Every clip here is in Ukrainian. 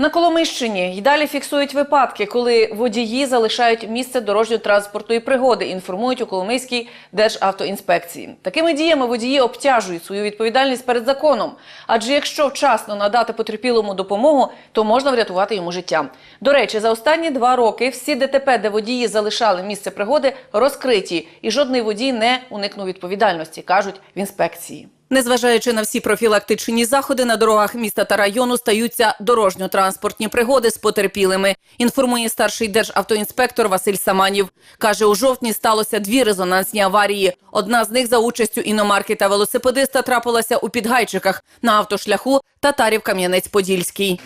На Коломищині й далі фіксують випадки, коли водії залишають місце дорожньо-транспортної пригоди, інформують у Коломийській державтоінспекції. Такими діями водії обтяжують свою відповідальність перед законом. Адже якщо вчасно надати потерпілому допомогу, то можна врятувати йому життя. До речі, за останні два роки всі ДТП, де водії залишали місце пригоди, розкриті, і жодний водій не уникнув відповідальності, кажуть в інспекції. Незважаючи на всі профілактичні заходи, на дорогах міста та району стаються дорожньо-транспортні пригоди з потерпілими. Інформує старший державтоінспектор Василь Саманів. Каже, у жовтні сталося дві резонансні аварії. Одна з них за участю іномарки та велосипедиста трапилася у Підгайчиках на автошляху Татарів Кам'янець-Подільський.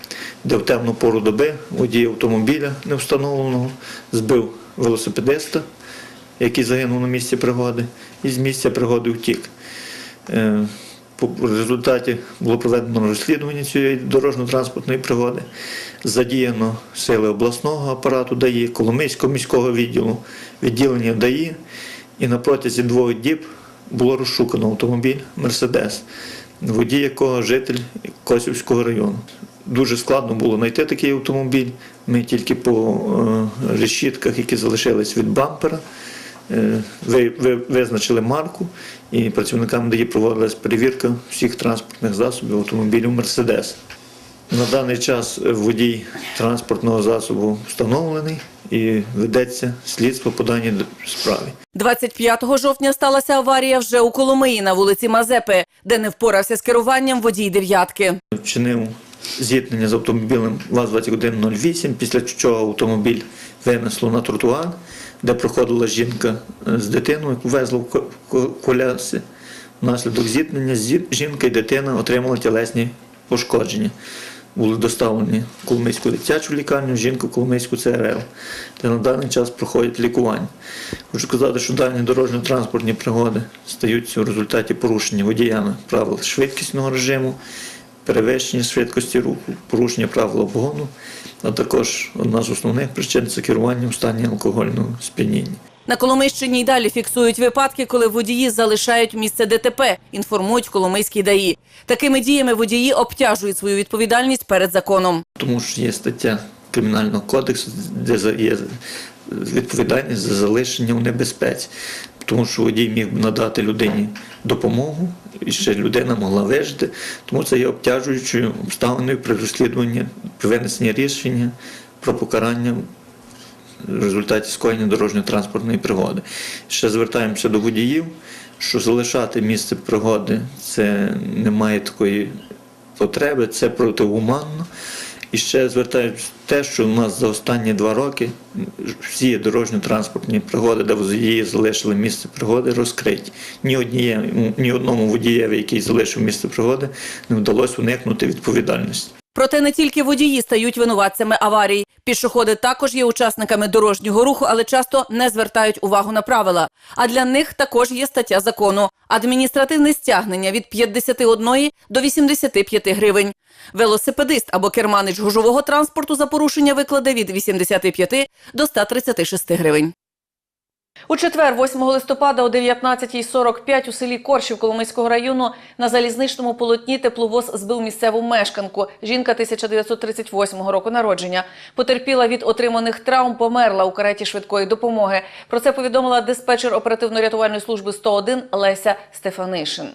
де в темну пору доби водій автомобіля невстановленого збив велосипедиста, який загинув на місці пригоди, і з місця пригоди втік. Е, В результаті було проведено розслідування цієї дорожньо-транспортної пригоди. Задіяно сили обласного апарату ДАІ, Коломийського міського відділу, відділення ДАІ. І на протязі двох діб було розшукано автомобіль Мерседес, водій якого житель Косівського району. Дуже складно було знайти такий автомобіль. Ми тільки по е, решітках, які залишились від бампера, е, визначили марку, і працівникам ДАІ проводилась перевірка всіх транспортних засобів автомобілів Мерседес. На даний час водій транспортного засобу встановлений і ведеться слідство по даній справі. 25 жовтня сталася аварія вже у Коломиї на вулиці Мазепи, де не впорався з керуванням водій дев'ятки. Вчинив зіткнення з автомобілем ВАЗ-2108, після чого автомобіль винесло на тротуар, де проходила жінка е, з дитиною, яку везла в ко- ко- Внаслідок зіткнення жінка і дитина отримали тілесні пошкодження. Були доставлені в Коломийську дитячу лікарню, жінку в Коломийську ЦРЛ, де на даний час проходять лікування. Хочу сказати, що дані дорожньо-транспортні пригоди стаються в результаті порушення водіями правил швидкісного режиму, перевищення швидкості руху, порушення правил обгону, а також одна з основних причин це керування в стані алкогольного сп'яніння. На Коломийщині й далі фіксують випадки, коли водії залишають місце ДТП, інформують Коломийський ДАІ. Такими діями водії обтяжують свою відповідальність перед законом. Тому що є стаття Кримінального кодексу, де є відповідальність за залишення в небезпеці. Тому що водій міг надати людині допомогу, і ще людина могла вижити. Тому це є обтяжуючою обставиною при розслідуванні, при винесенні рішення про покарання в результаті скоєння дорожньо-транспортної пригоди. Ще звертаємося до водіїв, що залишати місце пригоди це немає такої потреби, це протигуманно. І ще звертаюся те, що у нас за останні два роки всі дорожньо-транспортні пригоди, де водії залишили місце пригоди, розкриті. Ні, однієму, ні одному водієві, який залишив місце пригоди, не вдалося уникнути відповідальності. Проте не тільки водії стають винуватцями аварій. Пішоходи також є учасниками дорожнього руху, але часто не звертають увагу на правила. А для них також є стаття закону – адміністративне стягнення від 51 до 85 гривень. Велосипедист або керманич гужового транспорту за порушення викладе від 85 до 136 гривень. У четвер, 8 листопада о 19.45 у селі Коршів Коломийського району на залізничному полотні тепловоз збив місцеву мешканку. Жінка 1938 року народження. Потерпіла від отриманих травм, померла у кареті швидкої допомоги. Про це повідомила диспетчер оперативно-рятувальної служби 101 Леся Стефанишин.